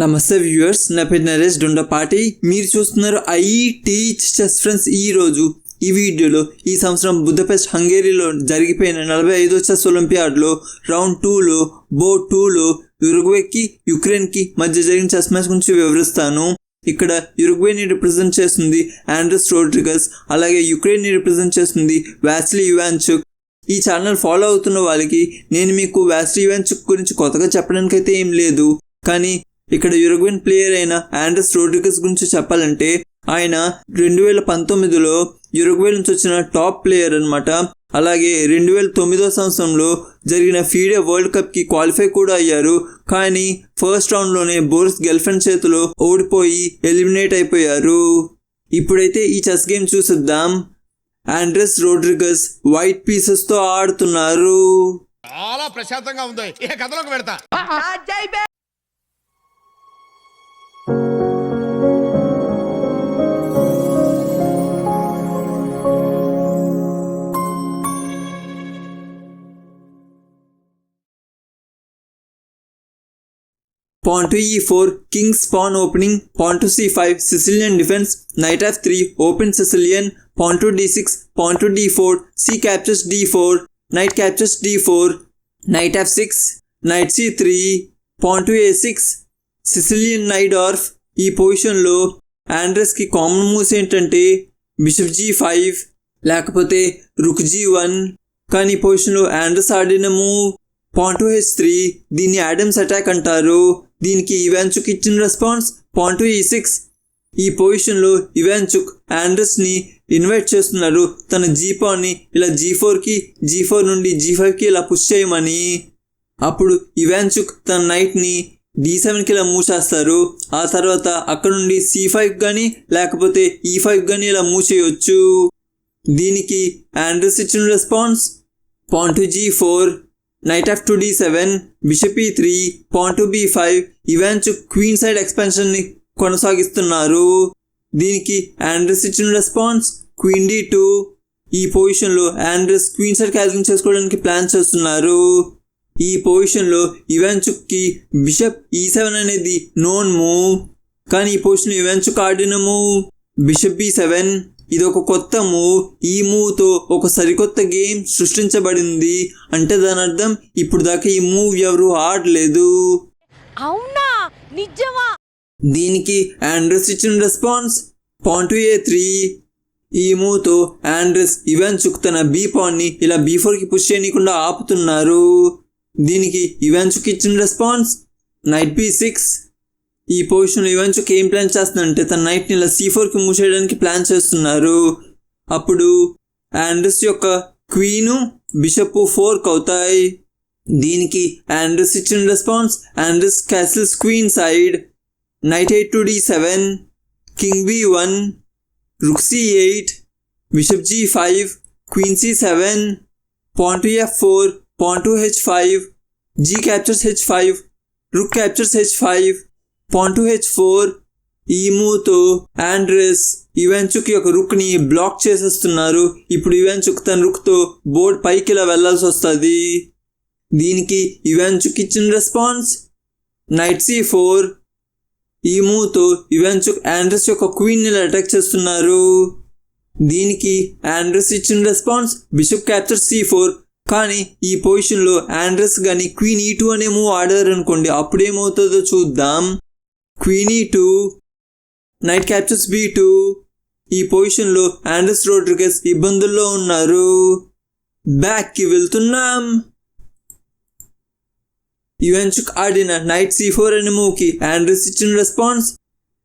నమస్తే వ్యూవర్స్ నా పేరు నరేష్ దొండపాటి మీరు చూస్తున్నారు ఐటీ చెస్ ఫ్రెండ్స్ ఈ రోజు. ఈ వీడియోలో ఈ సంవత్సరం బుద్ధపెస్ట్ హంగేరీలో జరిగిపోయిన నలభై ఐదో చెస్ ఒలింపియాడ్లో రౌండ్ టూలో బో టూలో యురుగ్వేకి యుక్రెయిన్కి మధ్య జరిగిన చెస్ మ్యాచ్ గురించి వివరిస్తాను. ఇక్కడ యురుగ్వేని రిప్రజెంట్ చేస్తుంది ఆండ్రస్ రోడ్రిగస్ అలాగే యుక్రెయిన్ని రిప్రజెంట్ చేస్తుంది వ్యాస్లీ యువాన్చుక్ ఈ ఛానల్ ఫాలో అవుతున్న వాళ్ళకి నేను మీకు వ్యాస్లీ యువాన్చుక్ గురించి కొత్తగా చెప్పడానికి అయితే ఏం లేదు. కానీ ఇక్కడ యురుగ్విన్ ప్లేయర్ అయిన ఆండ్రస్ రోడ్రిగస్ గురించి చెప్పాలంటే ఆయన రెండు వేల పంతొమ్మిదిలో యురుగ్వే నుంచి వచ్చిన టాప్ ప్లేయర్ అన్నమాట. అలాగే రెండు వేల తొమ్మిదో సంవత్సరంలో జరిగిన ఫీడే వరల్డ్ కప్కి క్వాలిఫై కూడా అయ్యారు. కానీ ఫస్ట్ రౌండ్లోనే బోర్స్ గర్ల్ఫ్రెండ్ చేతిలో ఓడిపోయి ఎలిమినేట్ అయిపోయారు. ఇప్పుడైతే ఈ చెస్ గేమ్ చూసిద్దాం. ఆండ్రెస్ రోడ్రిగస్ వైట్ పీసెస్తో ఆడుతున్నారు. చాలా ప్రశాంతంగా ఉంది. ఇక కథలోకి పెడతా Pawn to e4, king's pawn opening, pawn to c5, Sicilian defense, knight f3, open Sicilian, pawn to d6, pawn to d4, c captures d4, knight captures d4, knight f6, knight c3, pawn to a6, Sicilian Najdorf RF ఈ పొజిషన్లో ఆండ్రస్కి common moves ఏంటంటే bishop G five లేకపోతే rook G one. కానీ ఈ పొజిషన్లో ఆండ్రస్ ఆడిన move point H three దీన్ని యాడమ్స్ అటాక్ అంటారు. దీనికి ఇవాన్చుక్ ఇచ్చిన రెస్పాన్స్ పాంటు ఈ సిక్స్. ఈ పొజిషన్లో ఇవాన్చుక్ ఆండ్రస్ని ఇన్వైట్ చేస్తున్నారు. తన జీ పాన్ని ఇలా జీ ఫోర్కి జీ ఫోర్ నుండి జీ ఫైవ్కి ఇలా పుష్ చేయమని. అప్పుడు ఇవాన్చుక్ తన నైట్ని డి సెవెన్కి ఇలా మూవ్ చేస్తారు ఆ తర్వాత అక్కడ నుండి సి ఫైవ్ కానీ లేకపోతే ఈ ఫైవ్ కానీ ఇలా మూవ్ దీనికి ఆండ్రస్ ఇచ్చిన response pawn to g four knight f to d seven bishop e three pawn to b five Ivanchuk queen side ఎక్స్పెన్షన్ని కొనసాగిస్తున్నారు. దీనికి ఆండ్రస్ ఇచ్చిన రెస్పాన్స్ క్వీన్ డి టూ ఈ పొజిషన్లో ఆండ్రస్ క్వీన్ సైడ్ క్యాల్కులేట్ చేసుకోవడానికి ప్లాన్ చేస్తున్నారు. ఈ పొజిషన్లో ఇవాన్చుక్కి బిషప్ ఈ సెవెన్ అనేది నోన్ మూవ్ కానీ ఈ పొజిషన్లో ఇవాన్చుక్ ఆడిన మూవ్ బిషప్ బి సెవెన్ ఇది ఒక కొత్త మూవ్ ఈ మూవ్తో ఒక సరికొత్త గేమ్ సృష్టించబడింది. అంటే దాని అర్థం ఇప్పుడు దాకా ఈ మూవ్ ఎవరు ఆడలేదు. అవునా? నిజమా? దీనికి ఆండ్రస్ ఇచ్చిన response pawn to a three. ఈ మూవ్తో ఆండ్రస్ ఇవాన్చుక్ తన బీ పాన్ని ఇలా బీ ఫోర్కి పుష్ చేయనీయకుండా ఆపుతున్నారు. దీనికి ఇవాన్చుక్ ఇచ్చిన రెస్పాన్స్ నైట్ బి సిక్స్ ఈ పొజిషన్లో ఇవాన్చుక్ ఏం ప్లాన్ చేస్తుందంటే తన నైట్ని ఇలా సి ఫోర్కి మూవ్ చేయడానికి ప్లాన్ చేస్తున్నారు. అప్పుడు ఆండ్రస్ యొక్క క్వీను బిషప్ ఫోర్క్ అవుతాయి. దీనికి ఆండ్రస్ ఇచ్చిన response Andres castles queen side knight eight to d seven king b one rook c eight bishop g five queen c seven point f four pawn to h five g captures h five rook captures h five pawn h four ఈ Andres Ivanchuk యొక్క రుక్ని black చేసేస్తున్నారు. ఇప్పుడు ఇవెన్చుక్ తన రుక్తో board పైకి ఇలా వెళ్ళాల్సి వస్తుంది. దీనికి ఇవెన్చుక్ ఇచ్చిన రెస్పాన్స్ నైట్ సి ఫోర్ ఈ మూవ్తో ఇవెన్చుక్ ఆండ్రస్ యొక్క క్వీన్ ఇలా అటాక్ చేస్తున్నారు. దీనికి ఆండ్రస్ ఇచ్చిన response bishop capture c four కానీ ఈ పొజిషన్లో ఆండ్రస్ కానీ క్వీన్ ఈ టూ అనే మూవ్ ఆడారు అనుకోండి అప్పుడు ఏమవుతుందో చూద్దాం. Queen e two knight captures b two. ఈ పొజిషన్లో ఆండ్రస్ రోడ్రిగస్ ఇబ్బందుల్లో ఉన్నారు. బ్యాక్కి వెళ్తున్నాం. యువెన్చుక్ ఆడిన నైట్ సి ఫోర్ అనే మూవ్కి ఆండ్రస్ ఇచ్చిన response.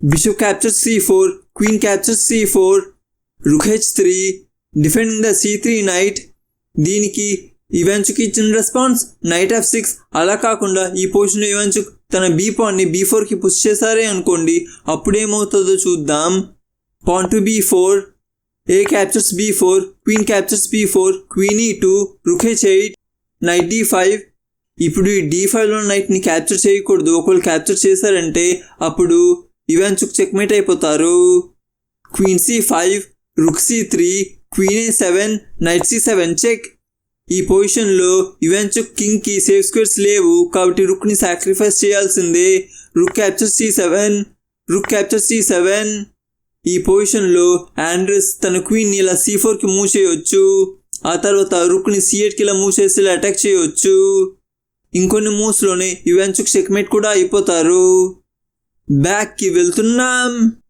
Bishop capture c four queen capture c four rook h three defending the c three knight. దీనికి ఇవెన్చుక్ ఇచ్చిన రెస్పాన్స్ నైట్ ఆఫ్ సిక్స్ అలా కాకుండా ఈ పొజిషన్లో ఇవెన్చుక్ తన బీ పాన్ని బీ ఫోర్కి పుష్ చేశారే అనుకోండి అప్పుడేమవుతుందో చూద్దాం. Pawn to b four a captures b four queen captures b four queen e two rook e eight knight d five ఇప్పుడు ఈ డీ ఫైవ్లో నైట్ని క్యాప్చర్ చేయకూడదు. ఒకవేళ క్యాప్చర్ చేశారంటే అప్పుడు ఇవాన్చుక్ చెక్మేట్ అయిపోతారు. Queen c five rook c three queen a seven knight c seven check ఈ పొజిషన్లో ఇవెన్చుక్ కింగ్కి సేఫ్ స్క్వేర్స్ లేవు కాబట్టి రుక్ని సాక్రిఫైస్ చేయాల్సిందే. Rook capture c seven rook capture c seven ఈ పొజిషన్లో ఆండ్రస్ తన క్వీన్ని ఇలా సి ఫోర్కి మూవ్ చేయవచ్చు ఆ తర్వాత రుక్ని సి ఎయిట్కి ఇలా మూవ్ చేసి ఇలా అటాక్ చేయవచ్చు ఇంకొన్ని మూవ్స్లోనే ఇవెంచుక్ చెక్మేట్ కూడా అయిపోతారు. బ్యాక్కి వెళ్తున్నాం.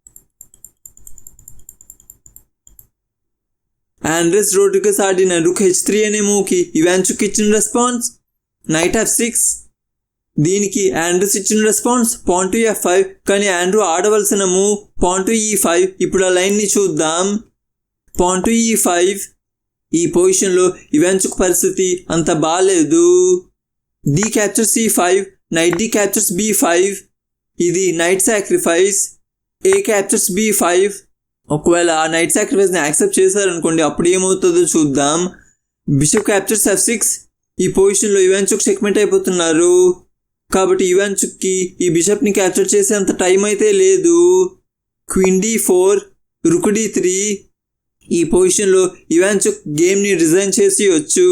ఆండ్రెస్ రోడ్డుకు ఆడిన రుక్ హెచ్ త్రీ అనే మూవ్కి ఇవాన్చుక్ ఇచ్చిన రెస్పాన్స్ నైట్ ఆఫ్ సిక్స్ దీనికి ఆండ్రూస్ ఇచ్చిన రెస్పాన్స్ పాయింట్ ఎఫ్ ఫైవ్ కానీ ఆండ్రూ ఆడవలసిన మూవ్ పాయింట్ ఈ ఫైవ్ ఇప్పుడు ఆ లైన్ని చూద్దాం. పాయింట్ ఈ ఫైవ్ ఈ పొజిషన్లో ఇవాన్చుక్ పరిస్థితి అంత బాగాలేదు d captures e five knight d captures b five ఇది knight sacrifice a captures b five ఒకవేళ ఆ నైట్ సాక్రిఫైస్ని యాక్సెప్ట్ చేశారనుకోండి అప్పుడు ఏమవుతుందో చూద్దాం. బిషప్ క్యాప్చర్స్ ఎఫ్ సిక్స్ ఈ పొజిషన్లో యువెన్చుక్ చెక్మెంట్ అయిపోతున్నారు. కాబట్టి యువెన్చుక్కి ఈ బిషప్ని క్యాప్చర్ చేసేంత టైం అయితే లేదు. Queen d four rook d three ఈ పొజిషన్లో యువెన్చుక్ గేమ్ని రిజైన్ చేసి వచ్చు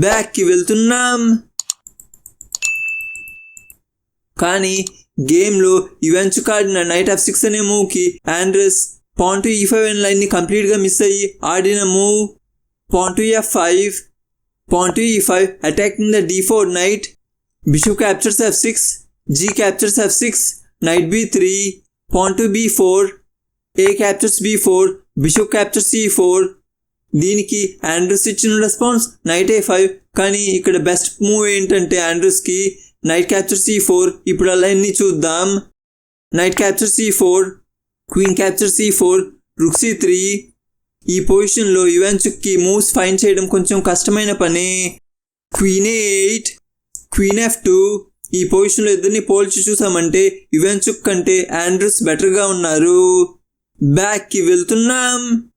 బ్యాక్కి వెళ్తున్నాం. కానీ గేమ్లో ఇవెంచుక్ ఆడిన నైట్ ఆఫ్ సిక్స్ అనే మూవ్కి ఆండ్రెస్ పాయింట్ ఈ ఫైవ్ అనే లైన్ని కంప్లీట్గా మిస్ అయ్యి ఆడిన move point f five point e five attacking the d four knight. Bishop captures f six g captures f six knight b three point b four a captures b four bishop captures e four. దీనికి ఆండ్రస్ ఇచ్చిన response knight ఏ five. కానీ ఇక్కడ best move ఏంటంటే ఆండ్రస్కి knight capture C four ఇప్పుడు ఆ లైన్ని చూద్దాం? Knight capture c four queen capture c four rook c three ఈ పొజిషన్లో యువెన్చుక్కి మూవ్స్ ఫైన్ చేయడం కొంచెం కష్టమైన పని. Queen eight queen f two ఈ పొజిషన్లో ఇద్దరిని పోల్చి చూసామంటే యువెన్చుక్ కంటే ఆండ్రూస్ బెటర్గా ఉన్నారు. బ్యాక్కి వెళ్తున్నాం.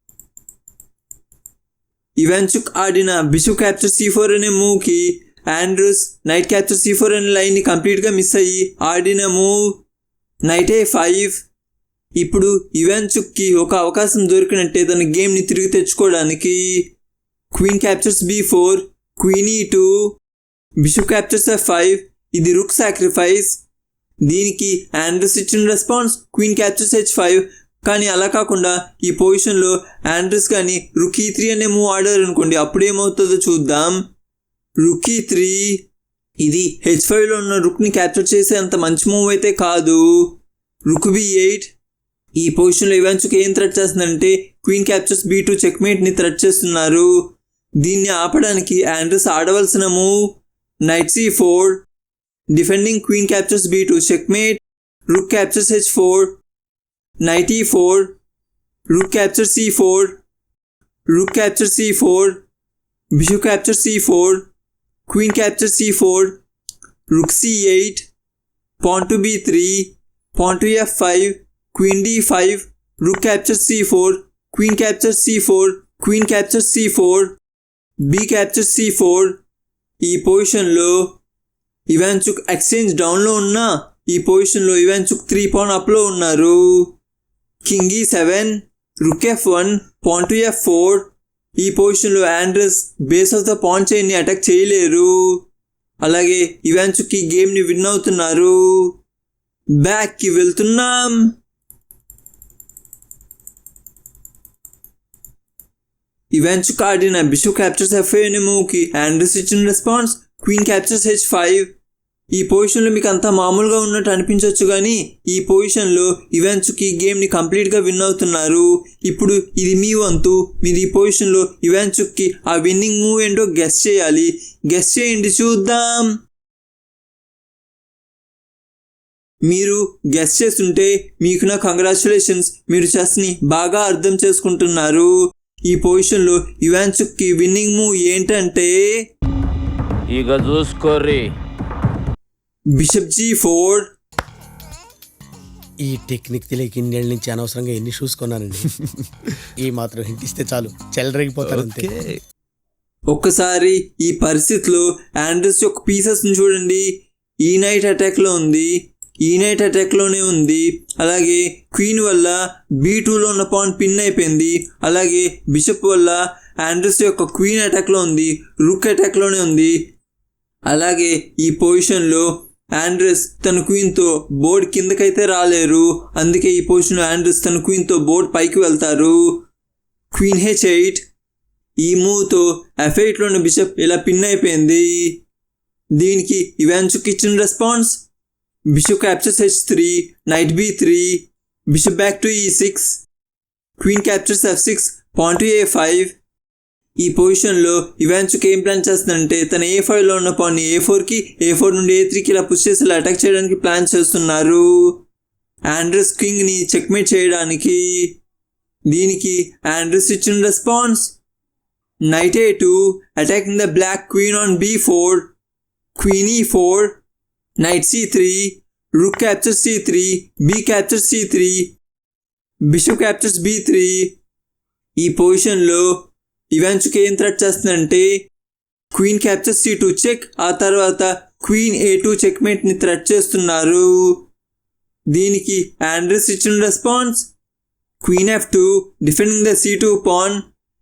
ఇవెన్చుక్ ఆడిన బిషు క్యాప్చర్ సి ఫోర్ అనే మూవ్కి Andrews knight capture c four అనే లైన్ని కంప్లీట్గా మిస్ అయ్యి ఆడిన మూవ్ నైట్ ఏ ఫైవ్ ఇప్పుడు ఇవెన్చుక్కి ఒక అవకాశం దొరికినట్టే తన గేమ్ని తిరిగి తెచ్చుకోవడానికి. Queen captures b four queen e two bishop captures f five ఇది రుక్ సాక్రిఫైస్ దీనికి ఆండ్రూస్ ఇచ్చిన response queen captures h five కానీ అలా కాకుండా ఈ పొజిషన్లో ఆండ్రూస్ కానీ రుకీ త్రీ e అనే మూవ్ ఆడారు అనుకోండి అప్పుడు ఏమవుతుందో చూద్దాం. Rookie three. ఇది హెచ్ ఫైవ్లో ఉన్న రుక్ని క్యాప్చర్ చేసే అంత మంచి మూవ్ అయితే కాదు. రుక్ బి ఎయిట్ ఈ పొజిషన్లో ఇవెన్చుక్ ఏం థ్రెట్ చేస్తుందంటే క్వీన్ క్యాప్చర్స్ బీ టూ చెక్మేట్ని థ్రెట్ చేస్తున్నారు. దీన్ని ఆపడానికి ఆండ్రస్ ఆడవలసిన move knight c four defending queen captures b two checkmate rook captures h four knight e four rook capture c four rook capture c four bishop capture c four queen captures c4 rook c8 pawn to b3 pawn to f5 queen d5 rook captures c4 queen captures c4 queen captures c4 b captures c4 ఈ పొజిషన్లో ఇవాన్చుక్ exchange డౌన్లో ఉన్న ఈ పొజిషన్లో ఇవాన్చుక్ three pawn అప్లో ఉన్నారు king E seven rook F one pawn to F four ఈ పొజిషన్లో ఆండ్రస్ బేస్ ఆఫ్ అటాక్ చేయలేరు. అలాగే ఇవాన్చుక్ గేమ్ని విన్ అవుతున్నారు. బ్యాక్కి వెళ్తున్నాం. ఇవాన్చుక్ ఆడిన బిషప్ క్యాప్చర్స్ ఎఫ్ అనే మూవ్కి ఆండ్రస్ ఇచ్చిన response queen captures h five ఈ పొజిషన్లో మీకు అంతా మామూలుగా ఉన్నట్టు అనిపించవచ్చు కానీ ఈ పొజిషన్లో ఈ గేమ్ని కంప్లీట్గా విన్ అవుతున్నారు. ఇప్పుడు ఇది మీ వంతు. మీరు ఈ పొజిషన్లో ఇవెంట్స్కి ఆ విన్నింగ్ మూవ్ ఏంటో గెస్ చేయాలి. గెస్ చేయండి చూద్దాం. మీరు గెస్ చేస్తుంటే మీకు నా కంగ్రాచులేషన్స్ మీరు చెస్ని బాగా అర్థం చేసుకుంటున్నారు. ఈ పొజిషన్లో ఇవాన్చుక్కి విన్నింగ్ మూవ్ ఏంటంటే ఇక చూసుకోర్రీ. బిషప్ జీ ఫోర్ ఈ టెక్నిక్ తెలియక ఇన్నేళ్ళ నుంచి అనవసరంగా ఎన్ని షూస్ కొన్నానండి? ఈ మాత్రం హింట్ ఇస్తే చాలు. చెలరేగిపోతారు అంతే. ఒక్కసారి ఈ పరిస్థితిలో ఆండ్రస్ యొక్క పీసెస్ని చూడండి. ఈ నైట్ అటాక్లో ఉంది. ఈ నైట్ అటాక్లోనే ఉంది. అలాగే క్వీన్ వల్ల బీ టూలో ఉన్న పాయింట్ పిన్ అయిపోయింది. అలాగే బిషప్ వల్ల ఆండ్రస్ యొక్క క్వీన్ అటాక్లో ఉంది. రుక్ అటాక్లోనే ఉంది. అలాగే ఈ పొజిషన్లో ఆండ్రస్ తన క్వీన్తో బోర్డ్ కిందకైతే రాలేరు. అందుకే ఈ పొజిషన్లో ఆండ్రస్ తన క్వీన్తో బోర్డ్ పైకి వెళ్తారు. క్వీన్ హెచ్ ఎయిట్ ఈ మూవ్తో ఎఫ్ ఎయిట్లోని బిషప్ ఇలా పిన్ అయిపోయింది. దీనికి ఇవాన్చుక్ ఇచ్చిన response. Bishop captures h three knight b three bishop back to e six queen captures f six point a five ఈ పొజిషన్లో ఇవాన్చుక్ ఏం ప్లాన్ చేస్తుందంటే తన ఏ ఫైవ్లో ఉన్న పాన్ని ఏ ఫోర్కి ఏ ఫోర్ నుండి ఏ త్రీకి ఇలా పుష్ చేసి ఇలా అటాక్ చేయడానికి ప్లాన్ చేస్తున్నారు. ఆండ్రస్ కింగ్ని చెక్మేట్ చేయడానికి దీనికి ఆండ్రస్ ఇచ్చిన response. Knight a two attacking the black queen on b four queen e four knight c three rook capture c three b capture c three bishop captures b three. ఈ పొజిషన్లో Ivanchuk ఏం threat చేస్తుందంటే queen capture c two check ఆ తర్వాత queen a two చెక్మేట్ని threat చేస్తున్నారు. దీనికి ఆండ్రస్ ఇచ్చిన response queen f two defending the c two pawn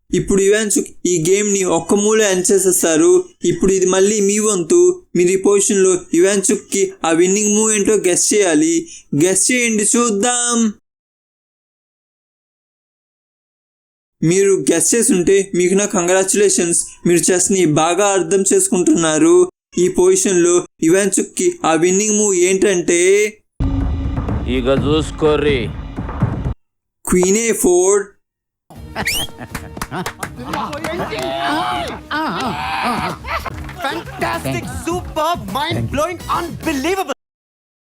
ఇప్పుడు ఇవాన్చుక్ ఈ గేమ్ని ఒక్క మూల ఎండ్ చేసేస్తారు. ఇప్పుడు ఇది మళ్ళీ మీ వంతు మీరు ఈ పొజిషన్లో ఇవాన్చుక్కి ఆ విన్నింగ్ మూవ్ ఏంటో గెస్ చేయాలి. గెస్ చేయండి చూద్దాం. మీరు గెస్ చేసి ఉంటే మీకు నా కంగ్రాచులేషన్స్ మీరు చెస్ని బాగా అర్థం చేసుకుంటున్నారు. ఈ పొజిషన్లో ఇవాన్చుక్కి ఆ విన్నింగ్ మూవ్ ఏంటంటే ఇక చూసుకోర్రి. క్వీన్ ఏ ఫోర్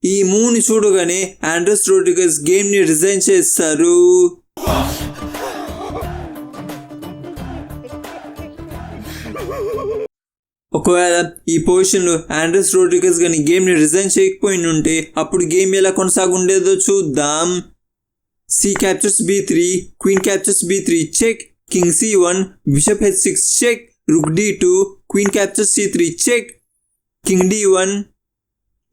ఈ మూవ్ని చూడగానే ఆండ్రస్ రోడ్రిగస్ గేమ్ని రిజైన్ చేస్తారు. ఒకవేళ ఈ పొజిషన్లో ఆండ్రెస్ రోడ్రిగస్ కానీ గేమ్ని రిజైన్ చేయకపోయి ఉంటే అప్పుడు గేమ్ ఎలా కొనసాగుండేదో చూద్దాం. C captures B three queen captures B three check king C one bishop H six check rook D two queen captures C three check king D one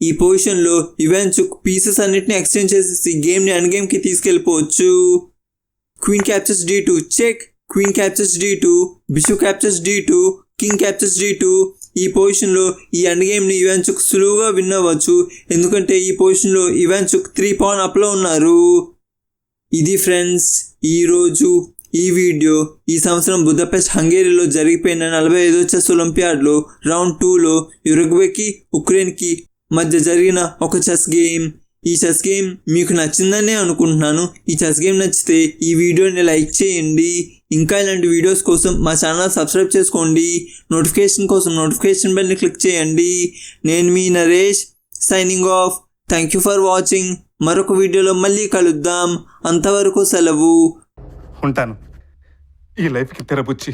ఈ పొజిషన్లో ఇవెంట్స్ pieces అన్నిటిని ఎక్స్చేంజ్ చేసేసి గేమ్ని అన్ గేమ్కి తీసుకెళ్ళిపోవచ్చు. Queen captures d two check queen captures d two bishop captures d two king captures d two ఈ పొజిషన్లో ఈ అండ్ గేమ్ని ఇవాన్చుక్ సులువుగా విన్ అవ్వచ్చు. ఎందుకంటే ఈ పొజిషన్లో ఇవాన్చుక్ త్రీ పాన్ అప్లో ఉన్నారు. ఇది ఫ్రెండ్స్ ఈరోజు ఈ వీడియో ఈ సంవత్సరం బుద్ధపెస్ట్ హంగేరీలో జరిగిపోయిన నలభై ఐదో చెస్ ఒలింపియాడ్లో రౌండ్ టూలో యురగ్వేకి ఉక్రెయిన్కి మధ్య జరిగిన ఒక చెస్ గేమ్. ఈ చెస్ గేమ్ మీకు నచ్చిందనే అనుకుంటున్నాను. ఈ చెస్ గేమ్ నచ్చితే ఈ వీడియోని లైక్ చేయండి. ఇంకా ఇలాంటి వీడియోస్ కోసం మా ఛానల్ సబ్స్క్రైబ్ చేసుకోండి. నోటిఫికేషన్ కోసం నోటిఫికేషన్ బెల్ని క్లిక్ చేయండి. నేను మీ Naresh signing off thank you for watching మరొక వీడియోలో మళ్ళీ కలుద్దాం. అంతవరకు సెలవు. ఉంటాను. ఈ లైఫ్కి తెరపుచ్చి